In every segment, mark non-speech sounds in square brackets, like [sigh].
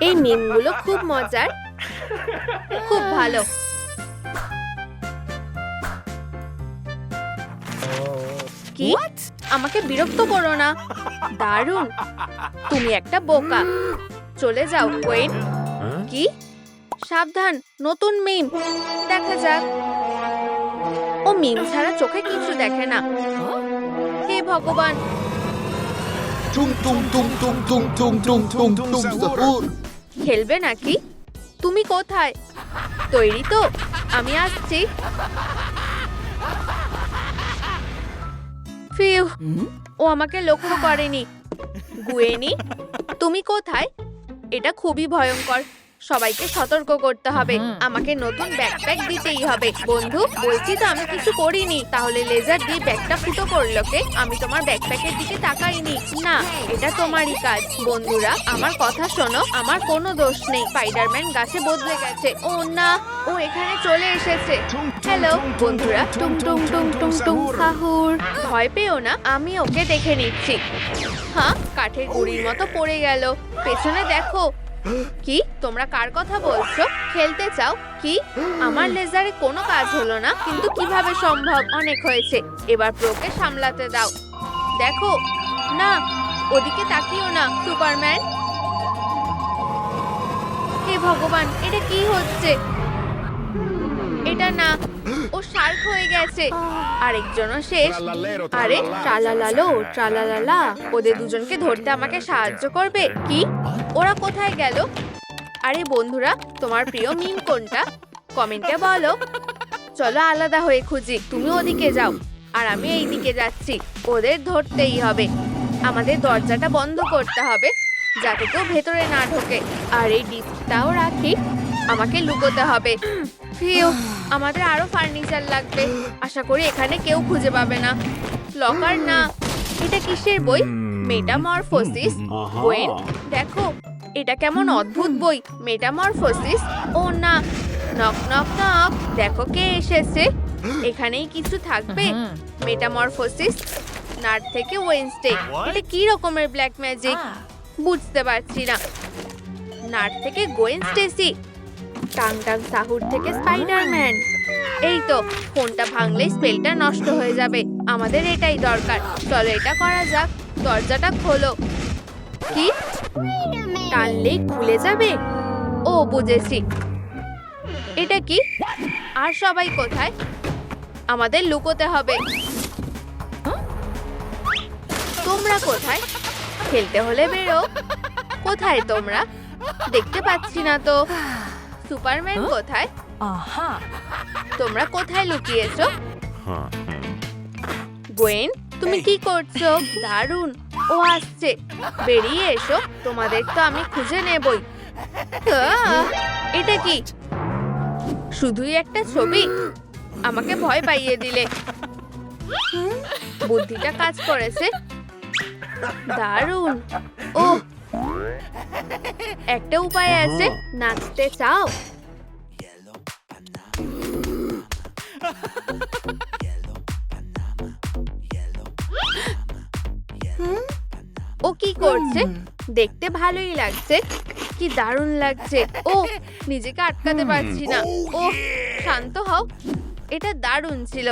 এই মিমগুলো খুব মজার। খুব ভালো। কি? আমাকে বিরক্ত করো না। দারুণ। তুমি একটা বোকা। চলে যাও কোয়েন। কি? সাবধান নতুন মিম। দেখা যাক। ও মিম ছাড়া চোখে কিছু দেখে না। হে ভগবান টুং টুং টুং টুং টুং টুং টুং টুং টুং খেলবে নাকি তুমি কোথায় তৈরি তো আমি আসছি ফিউ ও আমাকে লক্ষ্য করেনি গুয়েনি তুমি কোথায় এটা খুবই ভয়ঙ্কর সবাইকে সতর্ক করতে হবে। আমাকে নতুন ব্যাকপ্যাক দিতেই হবে। বন্ধু বলছি তো আমি কিছু করিনি। তাহলে লেজার দিয়ে ব্যাগটা ফুটো করল কে? আমি তোমার ব্যাকপ্যাকের দিকে তাকাইনি। না এটা তোমারই কাজ। বন্ধুরা আমার কথা শোনো। আমার কোনো দোষ নেই। স্পাইডারম্যান গাছে বদলে গেছে। ও না ও এখানে চলে এসেছে। হ্যালো বন্ধুরা। টুং টুং টুং টুং টুং সাহুর ভয় পেও না আমি ওকে দেখে নিচ্ছি। হ্যাঁ কাঠের গুড়ির মতো পড়ে গেল। পেছনে দেখো। কি? তোমরা কার কথা বলছো? খেলতে চাও? কি? আমার লেজারে কোনো কাজ হলো না, কিন্তু কীভাবে সম্ভব? অনেক হয়েছে। এবার প্রোকে সামলাতে দাও। দেখো। না, ওদিকে তাকিও না, সুপারম্যান। হে ভগবান, এটা কি হচ্ছে? এটা না। ও শার্ক হয়ে গেছে। আরেকজনও শেষ। আরে ট্রালালালো ট্রালালালা। ওদের দুজনকে ধরতে আমাকে সাহায্য করবে। কি? ওরা কোথায় গেল? আরে বন্ধুরা তোমার প্রিয় মিম কোনটা? কমেন্টে বলো। চলো আলাদা হয়ে খুঁজি। তুমি ওদিকে যাও। আর আমি এই দিকে যাচ্ছি। ওদের ধরতেই হবে। আমাদের দরজাটা বন্ধ করতে হবে যাতে কেউ ভেতরে না ঢোকে। আর এই ডিস্কটাও রাখি। আমাকে লুকোতে হবে। ফিউ আমাদের আরও ফার্নিচার লাগবে। আশা করি এখানে কেউ খুঁজে পাবে না। লকার না। এটা কিসের বই? মেটামরফোসিস ওয়েন দেখো এটা কেমন অদ্ভুত বই। মেটামরফোসিস ও না। নক নক নক দেখো কে এসেছে। এখানেই কিছু থাকবে। মেটামরফোসিস নাট থেকে ওয়েনসডে এটা কি রকমের ব্ল্যাক ম্যাজিক বুঝতে পারছি না। নাট থেকে গোয়েন স্টেসি টাং টাং সাহুর থেকে স্পাইডারম্যান। এই তো, ফোনটা ভাঙলেই স্পেলটা নষ্ট হয়ে যাবে। আমাদের এটাই দরকার। চলো এটা করা যাক। দরজাটা খোলো। কি? টানলেই খুলে যাবে? ও, বুঝেছি। এটা কি? আর সবাই কোথায়? আমাদের লুকোতে হবে। তোমরা কোথায়? খেলতে হলে বেরো। কোথায় তোমরা? দেখতে পাচ্ছি না তো। সুপারম্যান কোথায়? Aha. তোমরা কোথায় লুকিয়েছো? গোয়েন তুমি কি করছ? দারুণ। ও আসছে। বেরিয়ে এসো। তোমাদের তো আমি খুঁজে নেবই। আহ, এটা কি? শুধুই একটা ছবি? আমাকে ভয় পাইয়ে দিলে। বুদ্ধিটা কাজ করেছে। দারুণ। ও একটা উপায় আছে নাচতে চাও? ও কি করছে? দেখতে ভালোই লাগছে কি দারুণ লাগছে। ও নিজেকে আটকাতে পারছি না। ও শান্ত হও এটা দারুণ ছিল।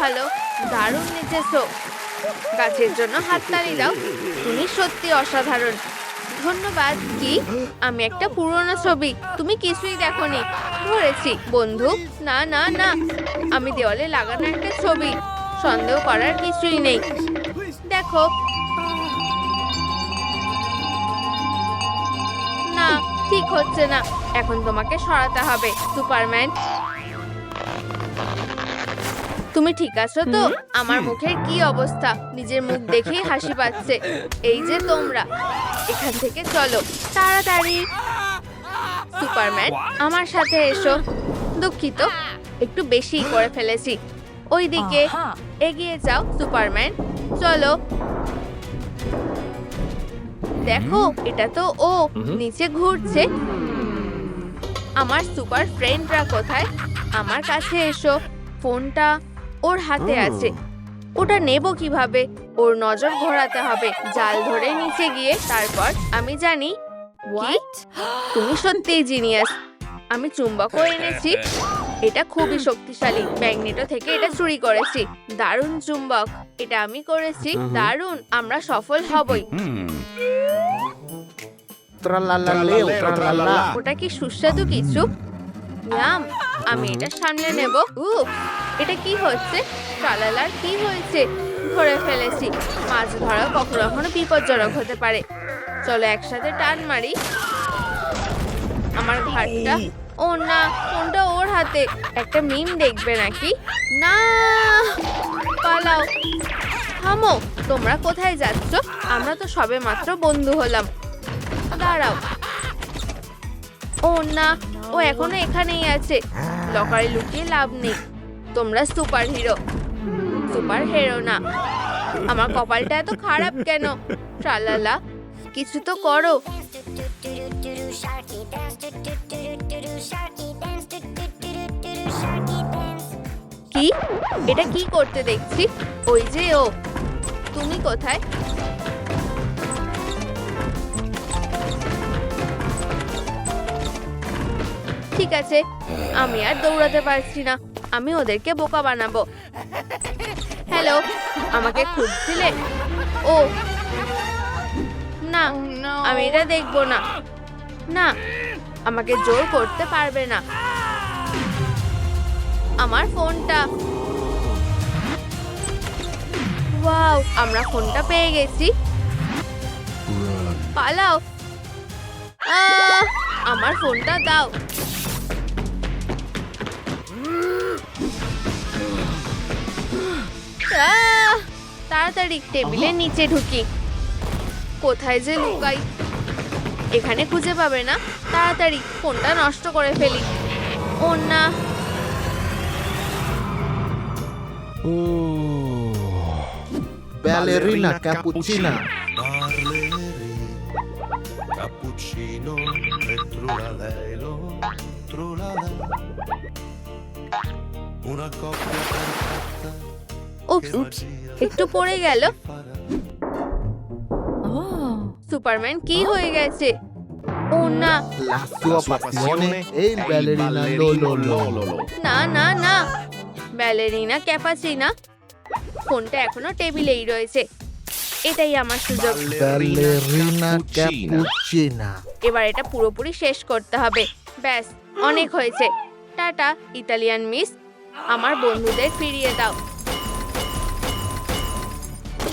ভালো, দারুণ নেচেছো গাছের জন্য হাততালি দাও, তুমি সত্যি অসাধারণ। ধন্যবাদ, কি? আমি একটা পুরনো ছবি, তুমি কিছুই দেখোনি। ধরেছি, বন্ধু, না না না, আমি দেওয়ালে লাগানো একটা ছবি, সন্দেহ করার কিছুই নেই। দেখো। না, ঠিক হচ্ছে না, এখন তোমাকে সরাতে হবে, সুপারম্যান। তুমি ঠিক আছো তো? আমার মুখের কি অবস্থা? নিজের মুখ দেখেই হাসি পাচ্ছে। এই যে তোমরা। এখান থেকে চলো। তাড়াতাড়ি। সুপারম্যান আমার সাথে এসো। দুঃখিত। একটু বেশি করে ফেলেছি। ওইদিকে. এগিয়ে যাও সুপারম্যান। চলো। দেখো এটা তো ও নিচে ঘুরছে। আমার সুপার ফ্রেন্ডরা কোথায়? আমার কাছে এসো। ফোনটা ওর হাতে আছে। ওটা নেব কীভাবে? ওর নজর ঘোরাতে হবে। জাল ধরে নিচে গিয়ে তারপর আমি জানি তুমি সত্যিই জিনিয়াস। আমি চুম্বকও এনেছি। এটা খুবই শক্তিশালী। ম্যাগনেটো থেকে এটা চুরি করেছি। দারুণ চুম্বক। এটা আমি করেছি। দারুণ। আমরা সফল হবই. ওটা কি সুস্বাদু কিছু? ইয়াম। আমি এটা সামলে নেব। উফ এটা কি হচ্ছে? ট্রালালার কি হয়েছে? ধরে ফেলেছি। মাছ ধরা কখনো কখনো বিপজ্জনক হতে পারে। চলো একসাথে টান মারি। আমার ঘাটটা ও না ফোনটা ওর হাতে? একটা মিম দেখবে নাকি? না পালাও। থামো তোমরা কোথায় যাচ্ছ? আমরা তো সবে মাত্র বন্ধু হলাম। দাঁড়াও। ও না, ও এখনও এখানেই আছে। লকারে লুকিয়ে লাভ নেই। তোমরা সুপার হিরো সুপার হিরো না। আমার কপালটা এত খারাপ কেন? ট্রালালা কিছু তো করো। কি? এটা কি করতে দেখছি? ওই যে ও। তুমি কোথায়? ঠিক আছে আমি আর দৌড়াতে পারছি না। আমি ওদেরকে বোকা বানাবো। হ্যালো আমাকে খুঁজছিলে? ও না আমি এটা দেখব না। না আমাকে জোর করতে পারবে না। আমার ফোনটা। ওয়াও আমরা ফোনটা পেয়ে গেছি। পালাও। আমার ফোনটা দাও। তাড়াতাড়ি টেবিলের নিচে ঢুকি। কোথায় যে লুকাই? এখানে খুঁজে পাবে না। তাড়াতাড়ি ফোনটা নষ্ট করে ফেলি। ও না। ব্যালেরিনা উপস একটু পড়ে গেল। সুপারম্যান কি হয়ে গেছে? ও না। La sua passione è il ballerina Lolo. না না না। Ballerina Cappuccina. ফোনটা এখনও টেবিলেই রয়েছে। এটাই আমার সুযোগ। Ballerina cappuccina. এবার এটা পুরোপুরি শেষ করতে হবে। ব্যাস অনেক হয়েছে। Tata Italian miss. আমার বন্ধুদের ফিরিয়ে দাও।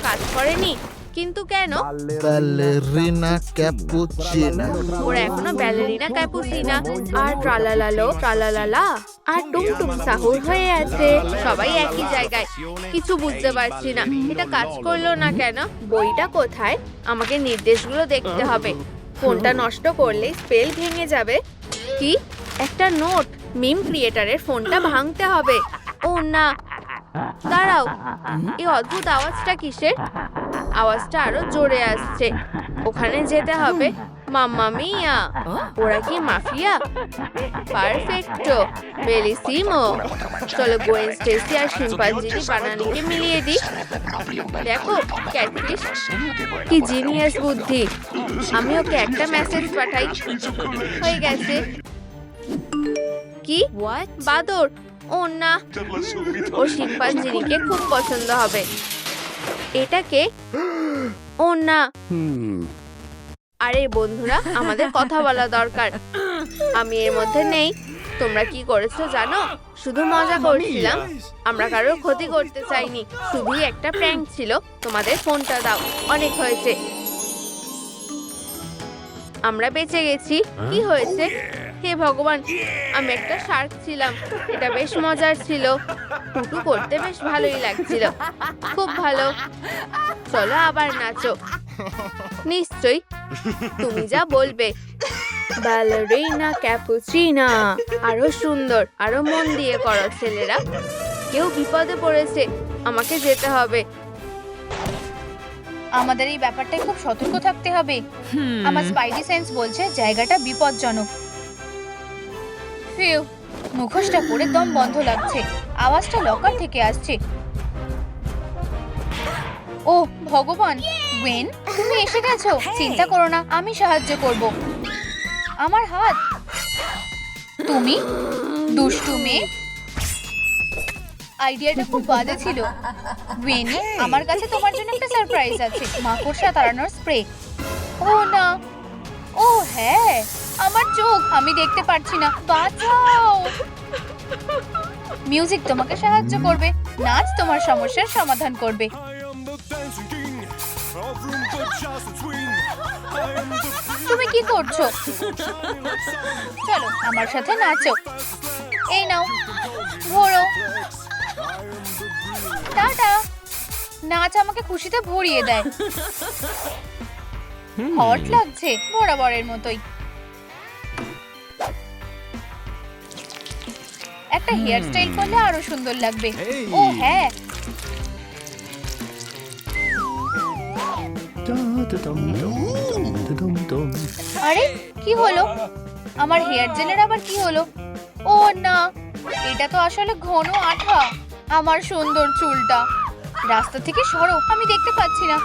কাজ করেনি কিন্তু কেন? Ballerina cappuccina. ওরা এখনও ব্যালেরিনা ক্যাপুচিনা। আর ট্রালালালো ট্রালালালা আর টুমটুম সাহুর হয়ে আছে। সবাই একই জায়গায় কিছু বুঝতে পারছি না। এটা কাজ করল না কেন? বইটা কোথায়? আমাকে নির্দেশগুলো দেখতে হবে। ফোনটা নষ্ট করলে স্পেল ভেঙে যাবে। কি? একটা নোট। মিম ক্রিয়েটারের ফোনটা ভাঙতে হবে। ও না দাঁড়াও এই অদ্ভুত আওয়াজটা কিসের? আওয়াজটা আরও জোরে আসছে। ওখানে যেতে হবে। মাম্মা মিয়া ওরা কি মাফিয়া? পারফেক্টো। বেলিসিমো। চলো গোয়েন স্টেসি আর শিম্পাঞ্জিনি বানানিকে মিলিয়ে দিই। দেখো ক্যাটফিশ কি জিনিয়াস বুদ্ধি। আমি ওকে একটা মেসেজ পাঠাই। হয়ে গেছে। কি? বাদর ও না ও শিম্পাঞ্জিনিকে খুব পছন্দ হবে। এটাকে ও না। আরে বন্ধুরা আমাদের কথা বলা দরকার। আমি এর মধ্যে নেই। তোমরা কি করেছ জানো? শুধু মজা করছিলাম। আমরা কারোর ক্ষতি করতে চাইনি। শুধুই একটা প্র্যাঙ্ক ছিল। তোমাদের ফোনটা দাও। অনেক হয়েছে। আমরা বেঁচে গেছি। কি হয়েছে? হে ভগবান আমি একটা শার্ক ছিলাম। এটা বেশ মজার ছিল। টুটু করতে বেশ ভালোই লাগছিল। খুব ভালো। চলো আবার নাচো। নিশ্চয়ই। তুমি যা বলবে। Ballerina Cappuccina. আরও সুন্দর আরও মন দিয়ে করো ছেলেরা। কেউ বিপদে পড়েছে আমাকে যেতে হবে। আমাদের এই ব্যাপারটায় খুব সতর্ক থাকতে হবে। আমার স্পাইডি সেন্স বলছে জায়গাটা বিপজ্জনক। ফিউ মুখোশটা পরে দম বন্ধ লাগছে। আওয়াজটা লকার থেকে আসছে। ও ভগবান! ওয়েন তুমি এসে গেছো। চিন্তা করো না আমি সাহায্য করব। আমার হাত। তুমি? দুষ্টু মেয়ে? আইডিয়াটা খুব বাজে ছিল। ওয়েনি আমার কাছে তোমার জন্য একটা সারপ্রাইজ আছে। মাকড়সা তাড়ানোর স্প্রে। ও না। ও হ্যাঁ। আমার চোখ আমি দেখতে পারছি না। বাঁচাও! মিউজিক তোমাকে সাহায্য করবে নাচ তোমার সমস্যার সমাধান করবে। তুমি কি করছ? চলো আমার সাথে নাচো। এই নাও ঘোরো। টাটা। নাচ আমাকে খুশিতে ভরিয়ে দেয়। হট লাগছে বরাবরের মতোই। একটা হেয়ার স্টাইল করলে আরও সুন্দর লাগবে। ও হ্যাঁ। আরে কি হলো? আমার হেয়ার জেলের আবার কি হলো? ও না। এটা তো আসলে ঘন আঠা। আমার সুন্দর চুলটা। রাস্তা থেকে সরো আমি দেখতে পাচ্ছি না।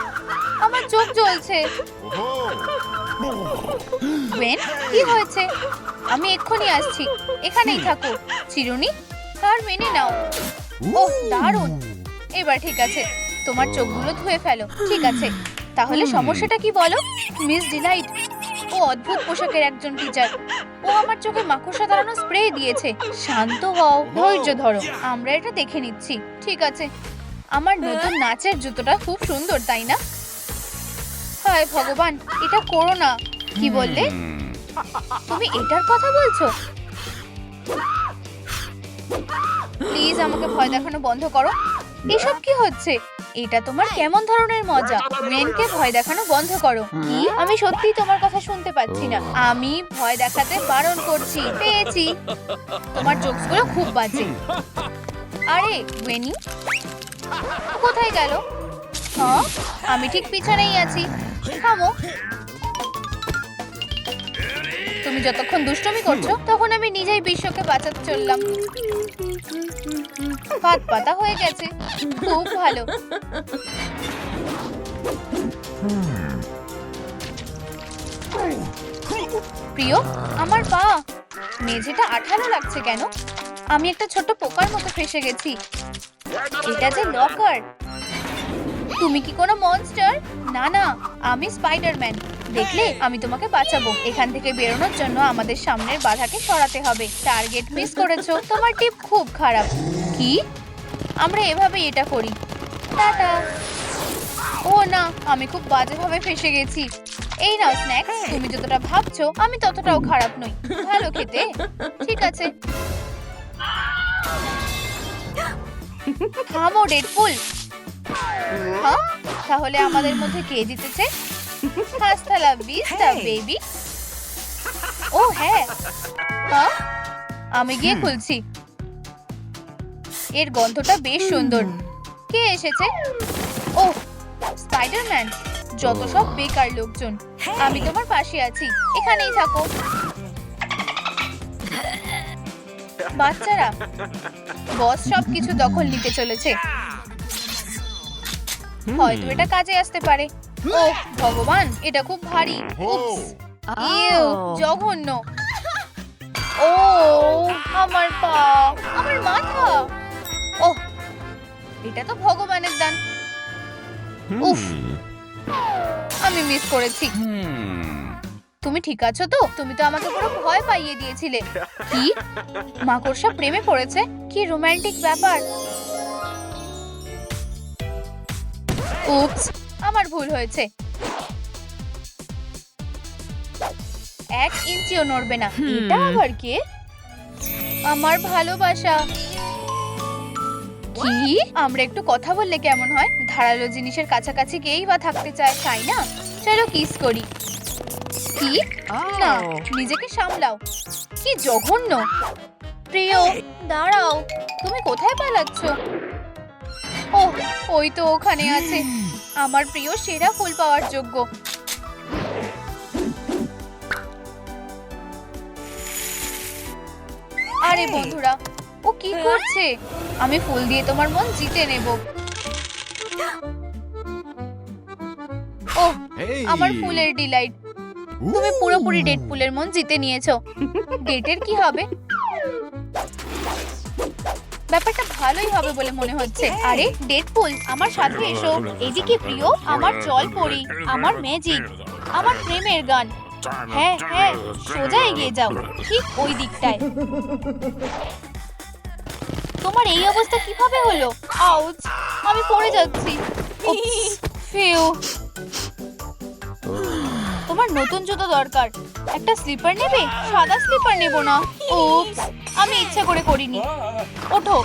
আমার চোখ জ্বলছে। ওয়েন কি হয়েছে? আমি এক্ষুনি আসছি। এখানেই থাকো চিরুনি। আর মেনে নাও। ও দারুণ। এবার ঠিক আছে তোমার চোখগুলো ধুয়ে ফেলো। ঠিক আছে তাহলে সমস্যাটা কি বলো? মিস ডিলাইট ও অদ্ভুত পোশাকের একজন টিচার ও আমার চোখে মাকড়সা দাঁড়ানো স্প্রে দিয়েছে। শান্ত হও ধৈর্য ধরো। আমরা এটা দেখে নিচ্ছি। ঠিক আছে আমার নতুন নাচের জুতোটা খুব সুন্দর, তাই না? হায় ভগবান, এটা করো না। কি বললে? তুমি এটার কথা বলছো? প্লিজ আমাকে ভয় দেখানো বন্ধ করো। এসব কি হচ্ছে? এটা তোমার কেমন ধরনের মজা? মেনকে ভয় দেখানো বন্ধ করো। কি? আমি সত্যি তোমার কথা শুনতে পাচ্ছি না। আমি ভয় দেখাতে বারণ করছি। পেয়েছি। তোমার জোকসগুলো খুব বাজে। আরে ওয়েনি কোথায় গেল? আমি ঠিক পিছনেই আছি। থামো। তুমি যতক্ষণ দুষ্টুমি করছ, তখন আমি নিজেই বিশ্বকে বাঁচাতে চললাম। পাত পাতা হয়ে গেছে। খুব ভালো। প্রিয়, আমার পা, মেঝেটা আঠালো লাগছে কেন? আমি একটা ছোট পোকার মতো ফেসে গেছি। এটা যে লকার তুমি কি কোনো মনস্টার না না, আমি স্পাইডারম্যান দেখলে আমি তোমাকে বাঁচাবো। এখান থেকে বেরোনোর জন্য আমাদের সামনের বাধাকে সরাতে হবে। টার্গেট মিস করেছ। তোমার টিপ খুব খারাপ। কি? আমরা এভাবে এটা করি। টাটা। ও না, আমি খুব বাজেভাবে ফেসে গেছি। এই নাও স্ন্যাক্স তুমি যতটা ভাবছ, আমি ততটাও খারাপ নই। ভালো খেতে। ঠিক আছে। থামো ডেডপুল হ্যাঁ? তাহলে আমাদের মধ্যে কে জিতেছে? হাস্তা লাভ বিস্তা বেবি ও হ্যাঁ। হ্যাঁ? আমি গিয়ে খুলছি। এর গন্ধটা বেশ সুন্দর। কে এসেছে? ও স্পাইডারম্যান যত সব বেকার লোকজন। আমি তোমার পাশে আছি। এখানেই থাকো। বাচ্চারা বস সব কিছু দখল নিতে চলেছে। হয়তো এটা কাজে আসতে পারে। ও ভগবান এটা খুব ভারী। ইউ জঘন্য। ও আমার পা আমার মাথা। ও এটা তো ভগবানের দান। উফ আমি মিস করেছি। তুমি ঠিক আছো তো? তুমি তো আমাকে পুরো ভয় পাইয়ে দিয়েছিলে। কি? মাকড়সা প্রেমে পড়েছে? কি রোমান্টিক ব্যাপার। উপস আমার ভুল হয়েছে। এক ইঞ্চিও নড়বে না। এটা আবার কে? আমার ভালোবাসা। কি? আমরা একটু কথা বললে কেমন হয়? ধারালো জিনিসের কাছাকাছি গেই বা থাকতে চায় তাই না? চলো কিস করি। কি? না নিজেকে সামলাও। কি জঘন্য। প্রিয় দাঁড়াও। তুমি কোথায় পালাচ্ছ? ও ওই তো ওখানে আছে। আমার প্রিয় সেরা ফুল পাওয়ার যোগ্য। আরে বন্ধুরা ও কি করছে? আমি ফুল দিয়ে তোমার মন জিতে নেব। ও আমার ফুলের ডিলাইট। তুমি পুরোপুরি ডেট ফুলের মন জিতে নিয়েছো। ডেটের কি হবে? ব্যাপারটা ভালোই হবে বলে মনে হচ্ছে। আরে ডেট ফুল আমার সাথে এসো। এদিকে প্রিয় আমার জল পড়ি আমার ম্যাজিক আমার প্রেমের গান। হ্যাঁ হ্যাঁ সোজা এগিয়ে যাও ঠিক ওই দিকটায়। তোমার এই অবস্থা কীভাবে হলো? আউচ আমি পড়ে যাচ্ছি। ফিউ। তোমার নতুন জুতো দরকার। একটা স্লিপার নেবে? সাদা স্লিপার নেব না। উপস আমি ইচ্ছে করে করিনি। ওঠো।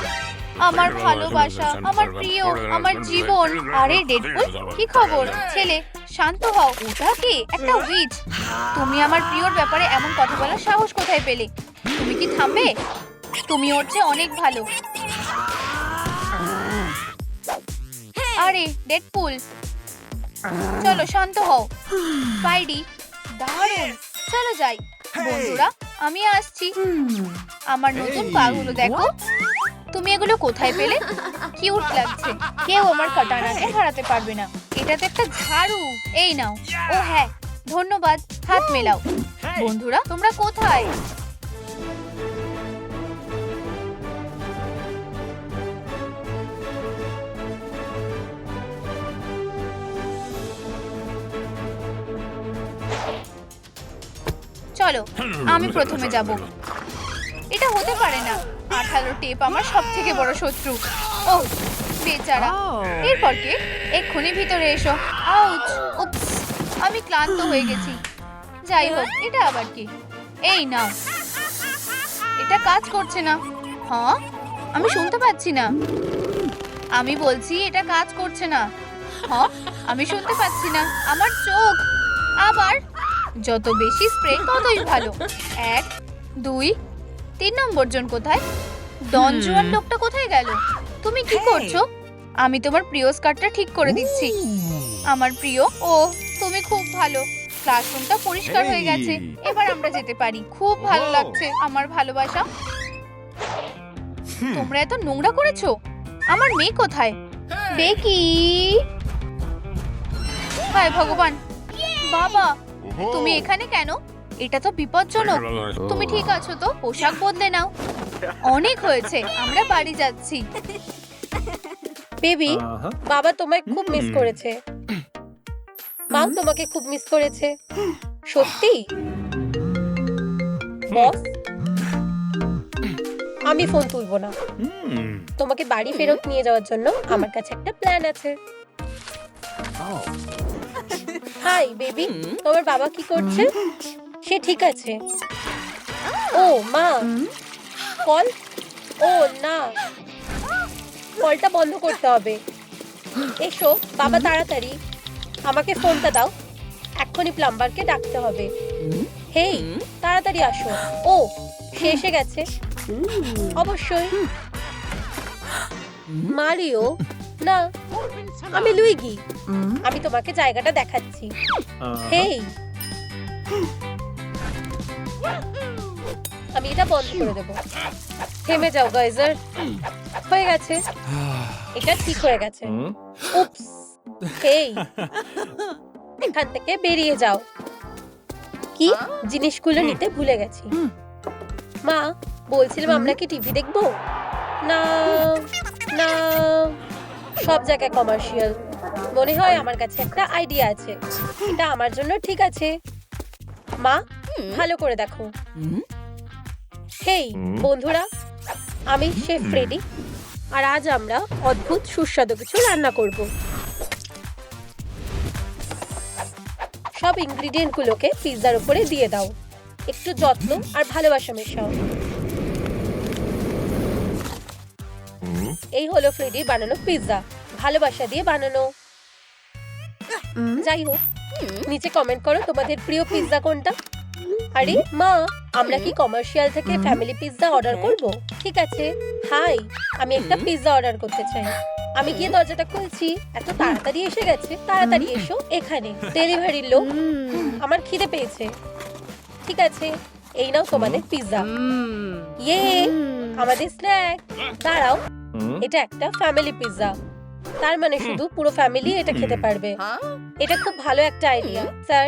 আমার ভালোবাসা আমার প্রিয় আমার জীবন। আরে ডেডপুল কি খবর? ছেলে শান্ত হও। ওটা কি একটা উইচ তুমি আমার প্রিয়র ব্যাপারে এমন কথা বলার সাহস কোথায় পেলে? তুমি কি থামবে? তুমি ওর চেয়ে অনেক ভালো। আরে ডেডপুল চলো শান্ত হও। [sighs] বাইডি দারুণ। চলো যাই। বন্ধুরা আমি আসছি। আমার নতুন পাগুলো দেখো। তুমি এগুলো কোথায় পেলে? কিউট লাগছে। কেউ আমার কাটানাকে হারাতে পারবে না। এটা তো একটা ঝাড়ু। এই নাও। ও হ্যাঁ ধন্যবাদ। হাত মেলাও। বন্ধুরা তোমরা কোথায়? চলো আমি প্রথমে যাব। এটা হতে পারে না। আঠালো টেপ আমার সব থেকে বড় শত্রু। ও বেচারা। এরপর কে? এক্ষুনি ভিতরে এসো। আউচ উপস আমি ক্লান্ত হয়ে গেছি। যাই হোক এটা আবার কি? এই নাও। এটা কাজ করছে না। হ্যাঁ? আমি শুনতে পাচ্ছি না। আমি বলছি এটা কাজ করছে না। হ্যাঁ? আমি শুনতে পাচ্ছি না। আমার চোখ। আবার যত বেশি স্প্রে ততই ভালো। এক দুই তিন নম্বর জন কোথায়? ডন জুয়ান লোকটা কোথায় গেল? তুমি কি করছ? আমি তোমার প্রিয় স্কার্টটা ঠিক করে দিচ্ছি। আমার প্রিয় ও তুমি খুব ভালো। ক্লাসরুমটা পরিষ্কার হয়ে গেছে। এবার আমরা যেতে পারি। খুব ভালো লাগছে আমার ভালোবাসা। তোমরা এত নোংরা করেছ? আমার মেয়ে কোথায়? বেকি। হায় ভগবান। বাবা তুমি এখানে কেন? এটা তো বিপজ্জনক। তুমি ঠিক আছো তো? পোশাক বদলে নাও। অনেক হয়েছে আমরা বাড়ি যাচ্ছি। বেবি বাবা তোমায় খুব মিস করেছে। মাও তোমাকে খুব মিস করেছে। সত্যি? বস আমি ফোন তুলবো না। তোমাকে বাড়ি ফেরত নিয়ে যাওয়ার জন্য আমার কাছে একটা প্ল্যান আছে। হাই বেবি তোমার বাবা কি করছে? সে ঠিক আছে। ও, মা। কল? ও, না। কলটা বন্ধ করতে হবে। এসো, বাবা তাড়াতাড়ি। আমাকে ফোনটা দাও। এক্ষুনি প্লাম্বারকে ডাকতে হবে। হেই, তাড়াতাড়ি আসো। ও, সে এসে গেছে। অবশ্যই। মারিও? না, আমি লুইগি। আমি তোমাকে জায়গাটা দেখাচ্ছি। হেই। আমি এটা বন্ধ করে দেবো। থেমে যাও গাইজার। হয়ে গেছে। এটা ঠিক হয়ে গেছে। উপস এই এখান থেকে বেরিয়ে যাও। কি? জিনিসগুলো নিতে ভুলে গেছি। মা বলছিলাম আমরা কি টিভি দেখব? না না। সব জায়গায় কমার্শিয়াল। মনে হয় আমার কাছে একটা আইডিয়া আছে। এটা আমার জন্য ঠিক আছে। মা, ভালো করে দেখো। হেই, বন্ধুরা, আমি শেফ ফ্রেডি আর আজ আমরা অদ্ভুত, সুস্বাদু কিছু রান্না করব। সব ইনগ্রিডিয়েন্ট গুলোকে পিৎজার উপরে দিয়ে দাও। একটু যত্ন আর ভালোবাসা মেশাও। এই হলো ফ্রেডির বানানো পিৎজা। ভালোবাসা দিয়ে বানানো। যাই হোক নিচে কমেন্ট করো তোমাদের প্রিয় পিৎজা কোনটা। আরে মা আমরা কি কমার্শিয়াল থেকে ফ্যামিলি পিৎজা অর্ডার করব? ঠিক আছে। হাই আমি একটা পিৎজা অর্ডার করতে চাই। আমি গিয়ে দরজাটা খুলছি এত তাড়াতাড়ি এসে গেছে। তাড়াতাড়ি এসো এখানে ডেলিভারির লোক। আমার খিদে পেয়েছে। ঠিক আছে এই নাও তোমাদের পিৎজা ইয়ে আমাদের স্ন্যাক দাঁড়াও এটা একটা ফ্যামিলি পিৎজা তার মানে শুধু পুরো ফ্যামিলি এটা খেতে পারবে। এটা খুব ভালো একটা আইডিয়া স্যার